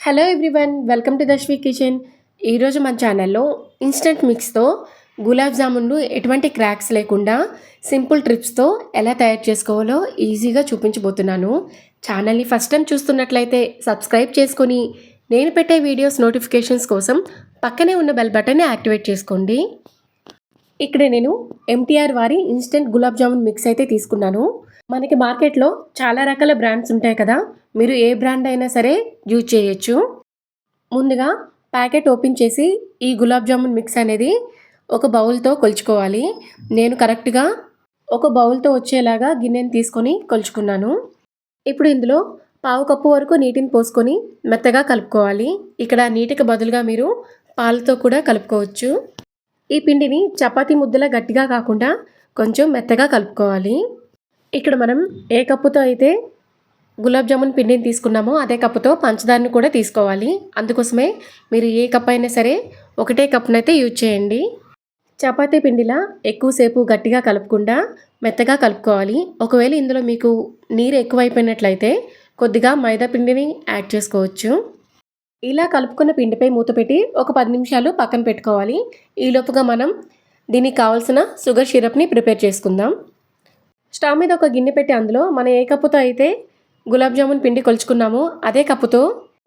Hello everyone welcome to Dashvi kitchen ఈరోజు మన ఛానల్లో ఇన్స్టంట్ మిక్స్తో గులాబ్ జామున్లు ఎటువంటి క్రాక్స్ లేకుండా సింపుల్ ట్రిప్స్తో ఎలా తయారు చేసుకోవాలో ఈజీగా చూపించబోతున్నాను. ఛానల్ని ఫస్ట్ టైం చూస్తున్నట్లయితే సబ్స్క్రైబ్ చేసుకొని నేను పెట్టే వీడియోస్ నోటిఫికేషన్స్ కోసం పక్కనే ఉన్న బెల్ బటన్ని యాక్టివేట్ చేసుకోండి. ఇక్కడ నేను ఎంటీఆర్ వారి ఇన్స్టెంట్ గులాబ్ జామున్ మిక్స్ అయితే తీసుకున్నాను. మనకి మార్కెట్లో చాలా రకాల బ్రాండ్స్ ఉంటాయి కదా మీరు ఏ బ్రాండ్ అయినా సరే యూజ్ చేయొచ్చు. ముందుగా ప్యాకెట్ ఓపెన్ చేసి ఈ గులాబ్ జామున్ మిక్స్ అనేది ఒక బౌల్తో కొలుచుకోవాలి. నేను కరెక్ట్గా ఒక బౌల్తో వచ్చేలాగా గిన్నెని తీసుకొని కొలుచుకున్నాను. ఇప్పుడు ఇందులో పావు కప్పు వరకు నీటిని పోసుకొని మెత్తగా కలుపుకోవాలి. ఇక్కడ నీటికి బదులుగా మీరు పాలతో కూడా కలుపుకోవచ్చు. ఈ పిండిని చపాతీ ముద్దలా గట్టిగా కాకుండా కొంచెం మెత్తగా కలుపుకోవాలి. ఇక్కడ మనం ఏ కప్పుతో అయితే గులాబ్ జామున్ పిండిని తీసుకున్నామో అదే కప్పుతో పంచదారని కూడా తీసుకోవాలి. అందుకోసమే మీరు ఏ కప్ అయినా సరే ఒకటే కప్నైతే యూజ్ చేయండి. చపాతీ పిండిలా ఎక్కువసేపు గట్టిగా కలుపుకుండా మెత్తగా కలుపుకోవాలి. ఒకవేళ ఇందులో మీకు నీరు ఎక్కువైపోయినట్లయితే కొద్దిగా మైదా పిండిని యాడ్ చేసుకోవచ్చు. ఇలా కలుపుకున్న పిండిపై మూత పెట్టి ఒక పది నిమిషాలు పక్కన పెట్టుకోవాలి. ఈలోపుగా మనం దీనికి కావాల్సిన షుగర్ సిరప్ని ప్రిపేర్ చేసుకుందాం. స్టవ్ మీద ఒక గిన్నె పెట్టి అందులో మనం ఏ కప్పుతో అయితే గులాబ్ జామున్ పిండి కొలుచుకున్నామో. అదే కప్పుతో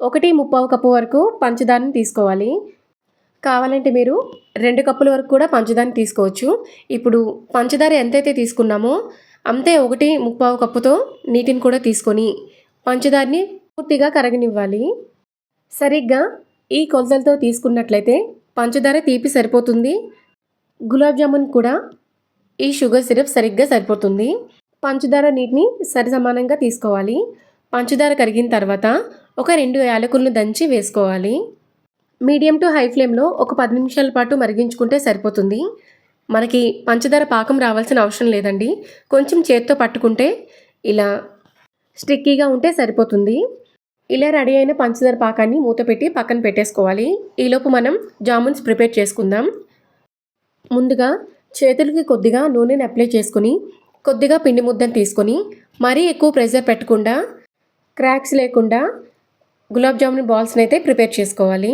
ఒకటి ముప్పావు కప్పు వరకు పంచదారని తీసుకోవాలి. కావాలంటే మీరు రెండు కప్పుల వరకు కూడా పంచదారని తీసుకోవచ్చు. ఇప్పుడు పంచదార ఎంతైతే తీసుకున్నామో అంతే ఒకటి ముప్పావు కప్పుతో నీటిని కూడా తీసుకొని పంచదారని పూర్తిగా కరగనివ్వాలి. సరిగ్గా ఈ కొలతలతో తీసుకున్నట్లయితే పంచదార తీపి సరిపోతుంది. గులాబ్ జామున్ కూడా ఈ షుగర్ సిరప్ సరిగ్గా సరిపోతుంది. పంచదార నీటిని సరిసమానంగా తీసుకోవాలి. పంచదార కరిగిన తర్వాత ఒక రెండు యాలకులను దంచి వేసుకోవాలి. మీడియం టు హై ఫ్లేమ్లో ఒక పది నిమిషాల పాటు మరిగించుకుంటే సరిపోతుంది. మనకి పంచదార పాకం రావాల్సిన అవసరం లేదండి. కొంచెం చేత్తో పట్టుకుంటే ఇలా స్టిక్కీగా ఉంటే సరిపోతుంది. ఇలా రెడీ అయిన పంచదార పాకాన్ని మూత పెట్టి పక్కన పెట్టేసుకోవాలి. ఈలోపు మనం జామున్స్ ప్రిపేర్ చేసుకుందాం. ముందుగా చేతులకి కొద్దిగా నూనెని అప్లై చేసుకుని కొద్దిగా పిండి ముద్దను తీసుకొని మరీ ఎక్కువ ప్రెషర్ పెట్టకుండా క్రాక్స్ లేకుండా గులాబ్ జామున్ బాల్స్ని అయితే ప్రిపేర్ చేసుకోవాలి.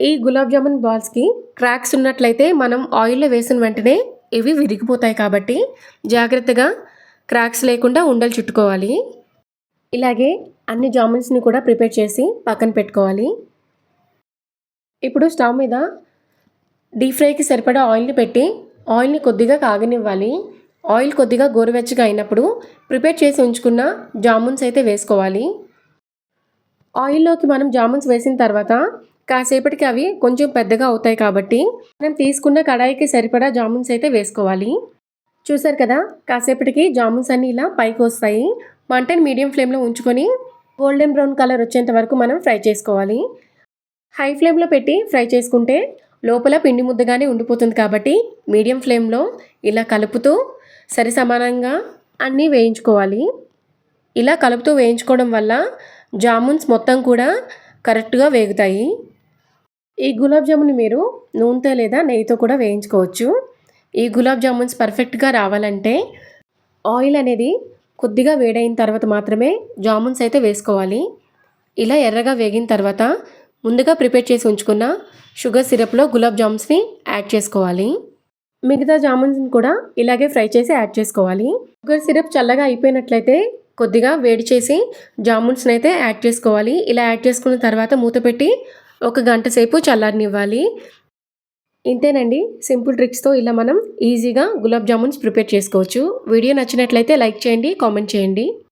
ఈ గులాబ్ జామున్ బాల్స్కి క్రాక్స్ ఉన్నట్లయితే మనం ఆయిల్లో వేసిన వెంటనే ఇవి విరిగిపోతాయి కాబట్టి జాగ్రత్తగా క్రాక్స్ లేకుండా ఉండలు చుట్టుకోవాలి. ఇలాగే అన్ని జామున్స్ని కూడా ప్రిపేర్ చేసి పక్కన పెట్టుకోవాలి. ఇప్పుడు స్టవ్ మీద డీప్ ఫ్రైకి సరిపడా ఆయిల్ని పెట్టి ఆయిల్ని కొద్దిగా కాగనివ్వాలి. ఆయిల్ కొద్దిగా గోరువెచ్చగా అయినప్పుడు ప్రిపేర్ చేసి ఉంచుకున్న జామున్స్ అయితే వేసుకోవాలి. ఆయిల్లోకి మనం జామున్స్ వేసిన తర్వాత కాసేపటికి అవి కొంచెం పెద్దగా అవుతాయి కాబట్టి మనం తీసుకున్న కడాయికి సరిపడా జామున్స్ అయితే వేసుకోవాలి. చూసారు కదా కాసేపటికి జామున్స్ అన్నీ ఇలా పైకి వస్తాయి. మంటని మీడియం ఫ్లేమ్లో ఉంచుకొని గోల్డెన్ బ్రౌన్ కలర్ వచ్చేంత వరకు మనం ఫ్రై చేసుకోవాలి. హై ఫ్లేమ్లో పెట్టి ఫ్రై చేసుకుంటే లోపల పిండి ముద్దగానే ఉండిపోతుంది కాబట్టి మీడియం ఫ్లేమ్లో ఇలా కలుపుతూ సరి సమానంగా అన్నీ వేయించుకోవాలి. ఇలా కలుపుతూ వేయించుకోవడం వల్ల జామున్స్ మొత్తం కూడా కరెక్ట్గా వేగుతాయి. ఈ గులాబ్ జామున్ మీరు నూనెతో లేదా నెయ్యితో కూడా వేయించుకోవచ్చు. ఈ గులాబ్ జామున్స్ పర్ఫెక్ట్గా రావాలంటే ఆయిల్ అనేది కొద్దిగా వేడైన తర్వాత మాత్రమే జామున్స్ అయితే వేసుకోవాలి. ఇలా ఎర్రగా వేగిన తర్వాత ముందుగా ప్రిపేర్ చేసి ఉంచుకున్న షుగర్ సిరప్లో గులాబ్ జామ్స్ని యాడ్ చేసుకోవాలి. మిగతా జామున్స్ని కూడా ఇలాగే ఫ్రై చేసి యాడ్ చేసుకోవాలి. షుగర్ సిరప్ చల్లగా అయిపోయినట్లయితే కొద్దిగా వేడి చేసి జామున్స్ని అయితే యాడ్ చేసుకోవాలి. ఇలా యాడ్ చేసుకున్న తర్వాత మూత పెట్టి ఒక గంట సేపు చల్లారనివ్వాలి. ఇంతేనండి. సింపుల్ ట్రిక్స్తో ఇలా మనం ఈజీగా గులాబ్ జామున్స్ ప్రిపేర్ చేసుకోవచ్చు. వీడియో నచ్చినట్లయితే లైక్ చేయండి కామెంట్ చేయండి.